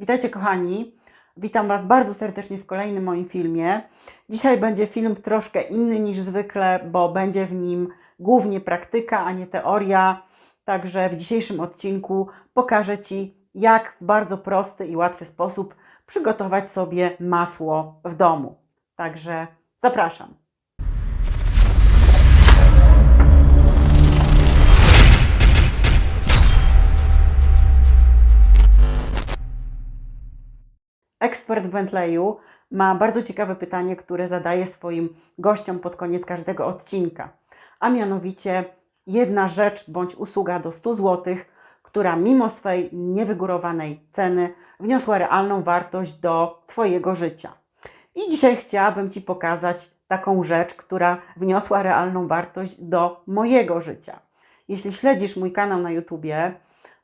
Witajcie kochani, witam Was bardzo serdecznie w kolejnym moim filmie. Dzisiaj będzie film troszkę inny niż zwykle, bo będzie w nim głównie praktyka, a nie teoria. Także w dzisiejszym odcinku pokażę Ci, jak w bardzo prosty i łatwy sposób przygotować sobie masło w domu. Także zapraszam. Ekspert Bentleyu ma bardzo ciekawe pytanie, które zadaje swoim gościom pod koniec każdego odcinka. A mianowicie jedna rzecz bądź usługa do 100 zł, która mimo swej niewygórowanej ceny wniosła realną wartość do Twojego życia. I dzisiaj chciałabym Ci pokazać taką rzecz, która wniosła realną wartość do mojego życia. Jeśli śledzisz mój kanał na YouTubie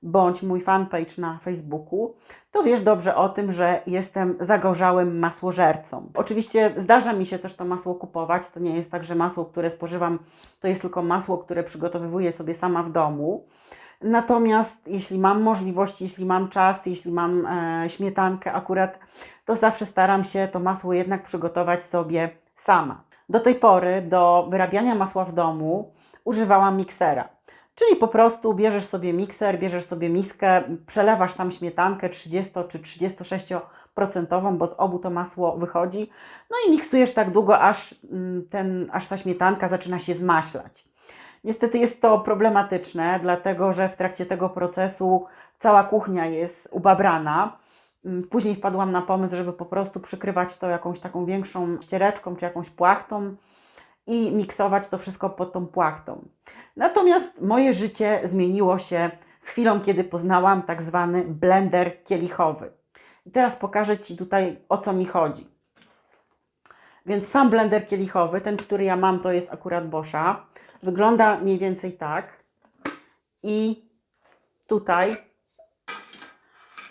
bądź mój fanpage na Facebooku, to wiesz dobrze o tym, że jestem zagorzałym masłożercą. Oczywiście zdarza mi się też to masło kupować. To nie jest tak, że masło, które spożywam, to jest tylko masło, które przygotowywuję sobie sama w domu. Natomiast jeśli mam możliwość, jeśli mam czas, jeśli mam e, śmietankę akurat, to zawsze staram się to masło jednak przygotować sobie sama. Do tej pory do wyrabiania masła w domu używałam miksera. Czyli po prostu bierzesz sobie mikser, bierzesz sobie miskę, przelewasz tam śmietankę 30 czy 36%, bo z obu to masło wychodzi. No i miksujesz tak długo, aż, mm, ten, aż ta śmietanka zaczyna się zmaślać. Niestety jest to problematyczne, dlatego że w trakcie tego procesu cała kuchnia jest ubabrana. Mm, Później wpadłam na pomysł, żeby po prostu przykrywać to jakąś taką większą ściereczką czy jakąś płachtą i miksować to wszystko pod tą płachtą. Natomiast moje życie zmieniło się z chwilą, kiedy poznałam tak zwany blender kielichowy. I teraz pokażę Ci tutaj o co mi chodzi. Więc sam blender kielichowy, ten, który ja mam, to jest akurat Boscha. Wygląda mniej więcej tak. I tutaj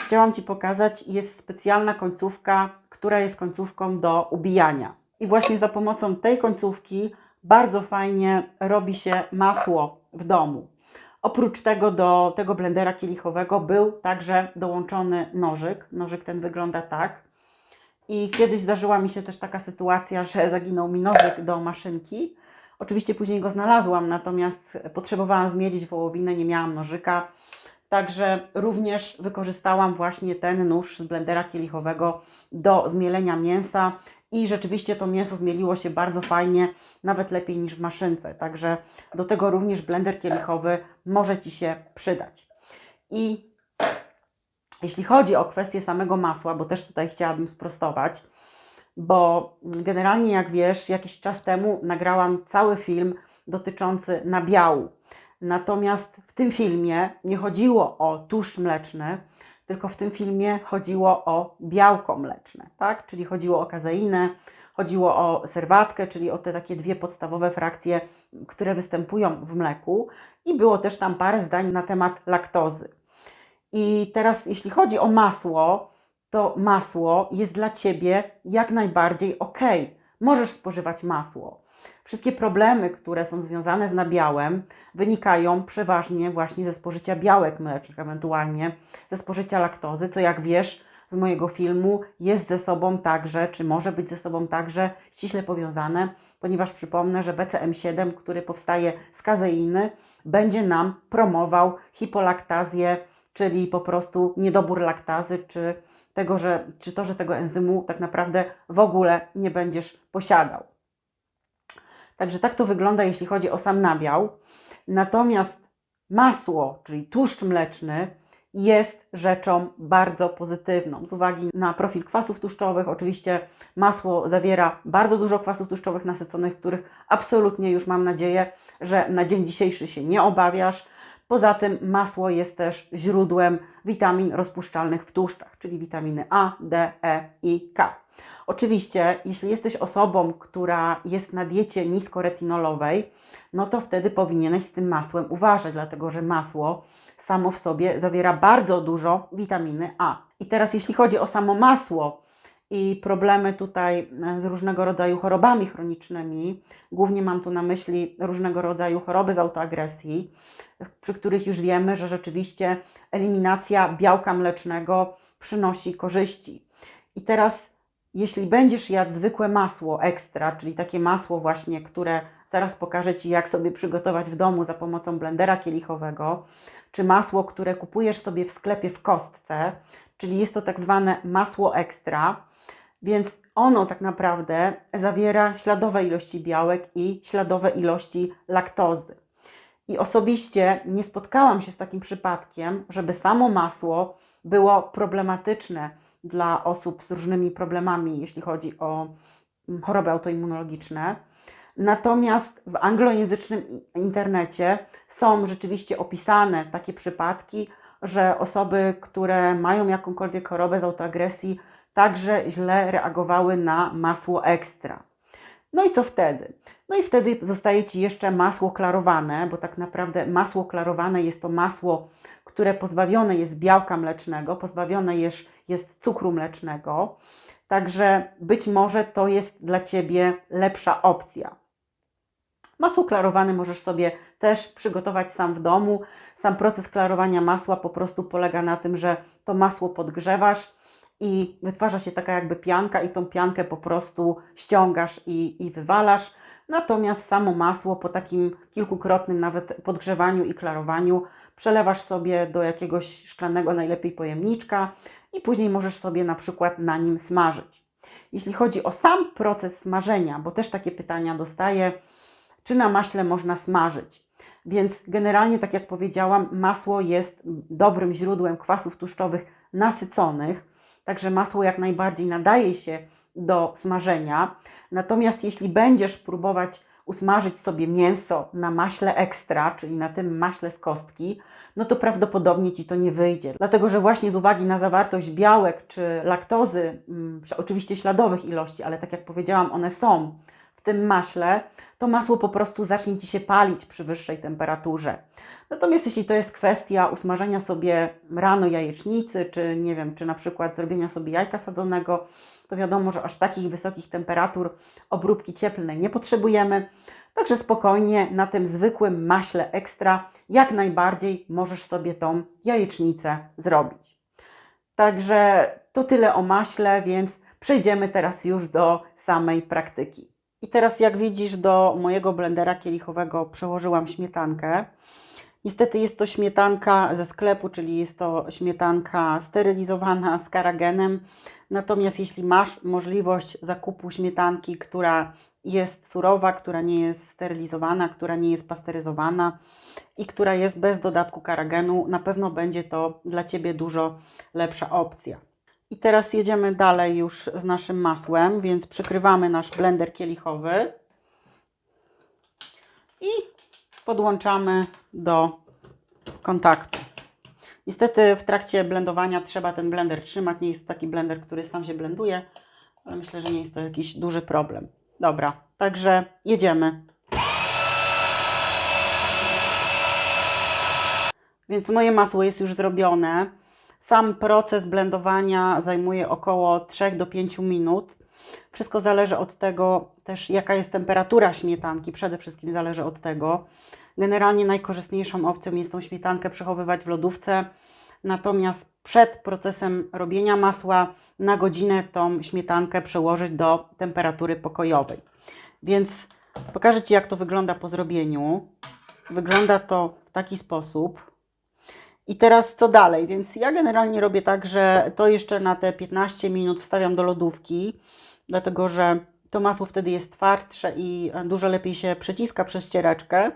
chciałam Ci pokazać, jest specjalna końcówka, która jest końcówką do ubijania. I właśnie za pomocą tej końcówki bardzo fajnie robi się masło w domu. Oprócz tego do tego blendera kielichowego był także dołączony nożyk. Nożyk ten wygląda tak. I kiedyś zdarzyła mi się też taka sytuacja, że zaginął mi nożyk do maszynki. Oczywiście później go znalazłam, natomiast potrzebowałam zmielić wołowinę, nie miałam nożyka. Także również wykorzystałam właśnie ten nóż z blendera kielichowego do zmielenia mięsa i rzeczywiście to mięso zmieliło się bardzo fajnie, nawet lepiej niż w maszynce. Także do tego również blender kielichowy może Ci się przydać. I jeśli chodzi o kwestię samego masła, bo też tutaj chciałabym sprostować, bo generalnie jak wiesz, jakiś czas temu nagrałam cały film dotyczący nabiału. Natomiast w tym filmie nie chodziło o tłuszcz mleczny, tylko w tym filmie chodziło o białko mleczne, tak? Czyli chodziło o kazeinę, chodziło o serwatkę, czyli o te takie dwie podstawowe frakcje, które występują w mleku i było też tam parę zdań na temat laktozy. I teraz jeśli chodzi o masło, to masło jest dla Ciebie jak najbardziej ok. Możesz spożywać masło. Wszystkie problemy, które są związane z nabiałem, wynikają przeważnie właśnie ze spożycia białek mlecznych, ewentualnie ze spożycia laktozy, co jak wiesz z mojego filmu jest ze sobą także, czy może być ze sobą także ściśle powiązane, ponieważ przypomnę, że BCM7, który powstaje z kazeiny, będzie nam promował hipolaktazję, czyli po prostu niedobór laktazy, czy, tego, że, czy to, że tego enzymu tak naprawdę w ogóle nie będziesz posiadał. Także tak to wygląda, jeśli chodzi o sam nabiał. Natomiast masło, czyli tłuszcz mleczny, jest rzeczą bardzo pozytywną. Z uwagi na profil kwasów tłuszczowych, oczywiście masło zawiera bardzo dużo kwasów tłuszczowych nasyconych, których absolutnie już mam nadzieję, że na dzień dzisiejszy się nie obawiasz. Poza tym masło jest też źródłem witamin rozpuszczalnych w tłuszczach, czyli witaminy A, D, E i K. Oczywiście, jeśli jesteś osobą, która jest na diecie niskoretinolowej, no to wtedy powinieneś z tym masłem uważać, dlatego że masło samo w sobie zawiera bardzo dużo witaminy A. I teraz, jeśli chodzi o samo masło i problemy tutaj e, z różnego rodzaju chorobami chronicznymi, głównie mam tu na myśli różnego rodzaju choroby z autoagresji, przy których już wiemy, że rzeczywiście eliminacja białka mlecznego przynosi korzyści. I teraz, jeśli będziesz jadł zwykłe masło ekstra, czyli takie masło właśnie, które zaraz pokażę Ci, jak sobie przygotować w domu za pomocą blendera kielichowego, czy masło, które kupujesz sobie w sklepie w kostce, czyli jest to tak zwane masło ekstra, więc ono tak naprawdę zawiera śladowe ilości białek i śladowe ilości laktozy. I osobiście nie spotkałam się z takim przypadkiem, żeby samo masło było problematyczne dla osób z różnymi problemami, jeśli chodzi o mm, choroby autoimmunologiczne. Natomiast w anglojęzycznym internecie są rzeczywiście opisane takie przypadki, że osoby, które mają jakąkolwiek chorobę z autoagresji, także źle reagowały na masło ekstra. No i co wtedy? No i wtedy zostaje Ci jeszcze masło klarowane, bo tak naprawdę masło klarowane jest to masło, które pozbawione jest białka mlecznego, pozbawione jest, jest cukru mlecznego. Także być może to jest dla Ciebie lepsza opcja. Masło klarowane możesz sobie też przygotować sam w domu. Sam proces klarowania masła po prostu polega na tym, że to masło podgrzewasz i wytwarza się taka jakby pianka i tą piankę po prostu ściągasz i, i wywalasz. Natomiast samo masło po takim kilkukrotnym nawet podgrzewaniu i klarowaniu przelewasz sobie do jakiegoś szklanego najlepiej pojemniczka i później możesz sobie na przykład na nim smażyć. Jeśli chodzi o sam proces smażenia, bo też takie pytania dostaję, czy na maśle można smażyć? Więc generalnie, tak jak powiedziałam, masło jest dobrym źródłem kwasów tłuszczowych nasyconych, także masło jak najbardziej nadaje się do smażenia. Natomiast jeśli będziesz próbować usmażyć sobie mięso na maśle ekstra, czyli na tym maśle z kostki, no to prawdopodobnie Ci to nie wyjdzie. Dlatego, że właśnie z uwagi na zawartość białek czy laktozy, mm, oczywiście śladowych ilości, ale tak jak powiedziałam, one są w tym maśle, to masło po prostu zacznie Ci się palić przy wyższej temperaturze. Natomiast jeśli to jest kwestia usmażenia sobie rano jajecznicy, czy nie wiem, czy na przykład zrobienia sobie jajka sadzonego, to wiadomo, że aż takich wysokich temperatur obróbki cieplnej nie potrzebujemy. Także spokojnie na tym zwykłym maśle ekstra jak najbardziej możesz sobie tą jajecznicę zrobić. Także to tyle o maśle, więc przejdziemy teraz już do samej praktyki. I teraz jak widzisz do mojego blendera kielichowego przełożyłam śmietankę. Niestety jest to śmietanka ze sklepu, czyli jest to śmietanka sterylizowana z karagenem. Natomiast jeśli masz możliwość zakupu śmietanki, która jest surowa, która nie jest sterylizowana, która nie jest pasteryzowana i która jest bez dodatku karagenu, na pewno będzie to dla Ciebie dużo lepsza opcja. I teraz jedziemy dalej już z naszym masłem, więc przykrywamy nasz blender kielichowy i podłączamy do kontaktu. Niestety w trakcie blendowania trzeba ten blender trzymać. Nie jest to taki blender, który sam się blenduje, ale myślę, że nie jest to jakiś duży problem. Dobra, także jedziemy. Więc moje masło jest już zrobione. Sam proces blendowania zajmuje około 3 do 5 minut. Wszystko zależy od tego też, jaka jest temperatura śmietanki. Przede wszystkim zależy od tego. Generalnie najkorzystniejszą opcją jest tą śmietankę przechowywać w lodówce. Natomiast przed procesem robienia masła na godzinę tą śmietankę przełożyć do temperatury pokojowej. Więc pokażę Ci, jak to wygląda po zrobieniu. Wygląda to w taki sposób. I teraz co dalej? Więc ja generalnie robię tak, że to jeszcze na te 15 minut wstawiam do lodówki, dlatego że to masło wtedy jest twardsze i dużo lepiej się przeciska przez ściereczkę.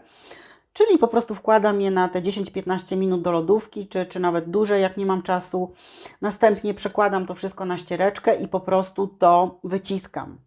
Czyli po prostu wkładam je na te 10-15 minut do lodówki, czy, czy nawet dłużej, jak nie mam czasu. Następnie przekładam to wszystko na ściereczkę i po prostu to wyciskam.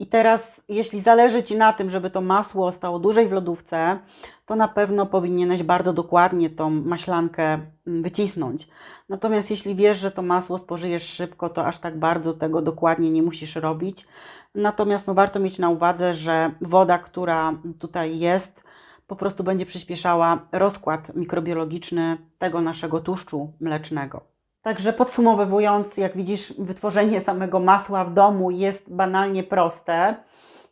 I teraz, jeśli zależy Ci na tym, żeby to masło stało dłużej w lodówce, to na pewno powinieneś bardzo dokładnie tą maślankę mm, wycisnąć. Natomiast jeśli wiesz, że to masło spożyjesz szybko, to aż tak bardzo tego dokładnie nie musisz robić. Natomiast no, warto mieć na uwadze, że woda, która tutaj jest, po prostu będzie przyspieszała rozkład mikrobiologiczny tego naszego tłuszczu mlecznego. Także podsumowując, jak widzisz, wytworzenie samego masła w domu jest banalnie proste.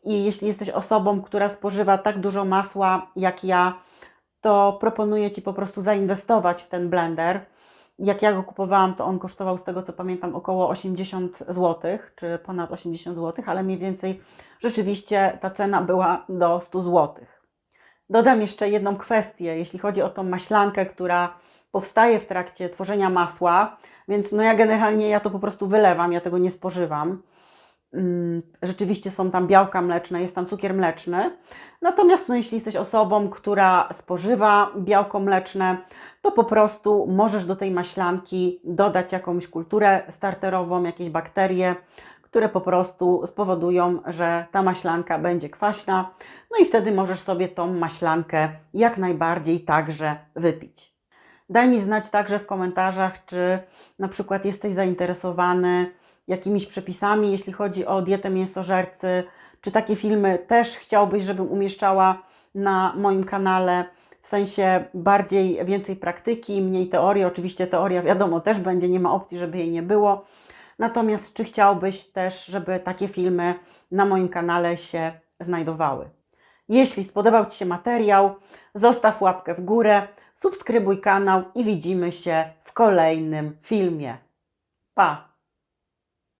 I jeśli jesteś osobą, która spożywa tak dużo masła jak ja, to proponuję Ci po prostu zainwestować w ten blender. Jak ja go kupowałam, to on kosztował z tego co pamiętam około 80 zł, czy ponad 80 zł, ale mniej więcej rzeczywiście ta cena była do 100 zł. Dodam jeszcze jedną kwestię, jeśli chodzi o tą maślankę, która powstaje w trakcie tworzenia masła, więc no ja generalnie ja to po prostu wylewam, ja tego nie spożywam. Mm, Rzeczywiście są tam białka mleczne, jest tam cukier mleczny. Natomiast no, jeśli jesteś osobą, która spożywa białko mleczne, to po prostu możesz do tej maślanki dodać jakąś kulturę starterową, jakieś bakterie, które po prostu spowodują, że ta maślanka będzie kwaśna. No i wtedy możesz sobie tą maślankę jak najbardziej także wypić. Daj mi znać także w komentarzach, czy na przykład jesteś zainteresowany jakimiś przepisami, jeśli chodzi o dietę mięsożercy, czy takie filmy też chciałbyś, żebym umieszczała na moim kanale, w sensie bardziej, więcej praktyki, mniej teorii. Oczywiście teoria, wiadomo, też będzie, nie ma opcji, żeby jej nie było. Natomiast czy chciałbyś też, żeby takie filmy na moim kanale się znajdowały? Jeśli spodobał Ci się materiał, zostaw łapkę w górę, subskrybuj kanał i widzimy się w kolejnym filmie. Pa!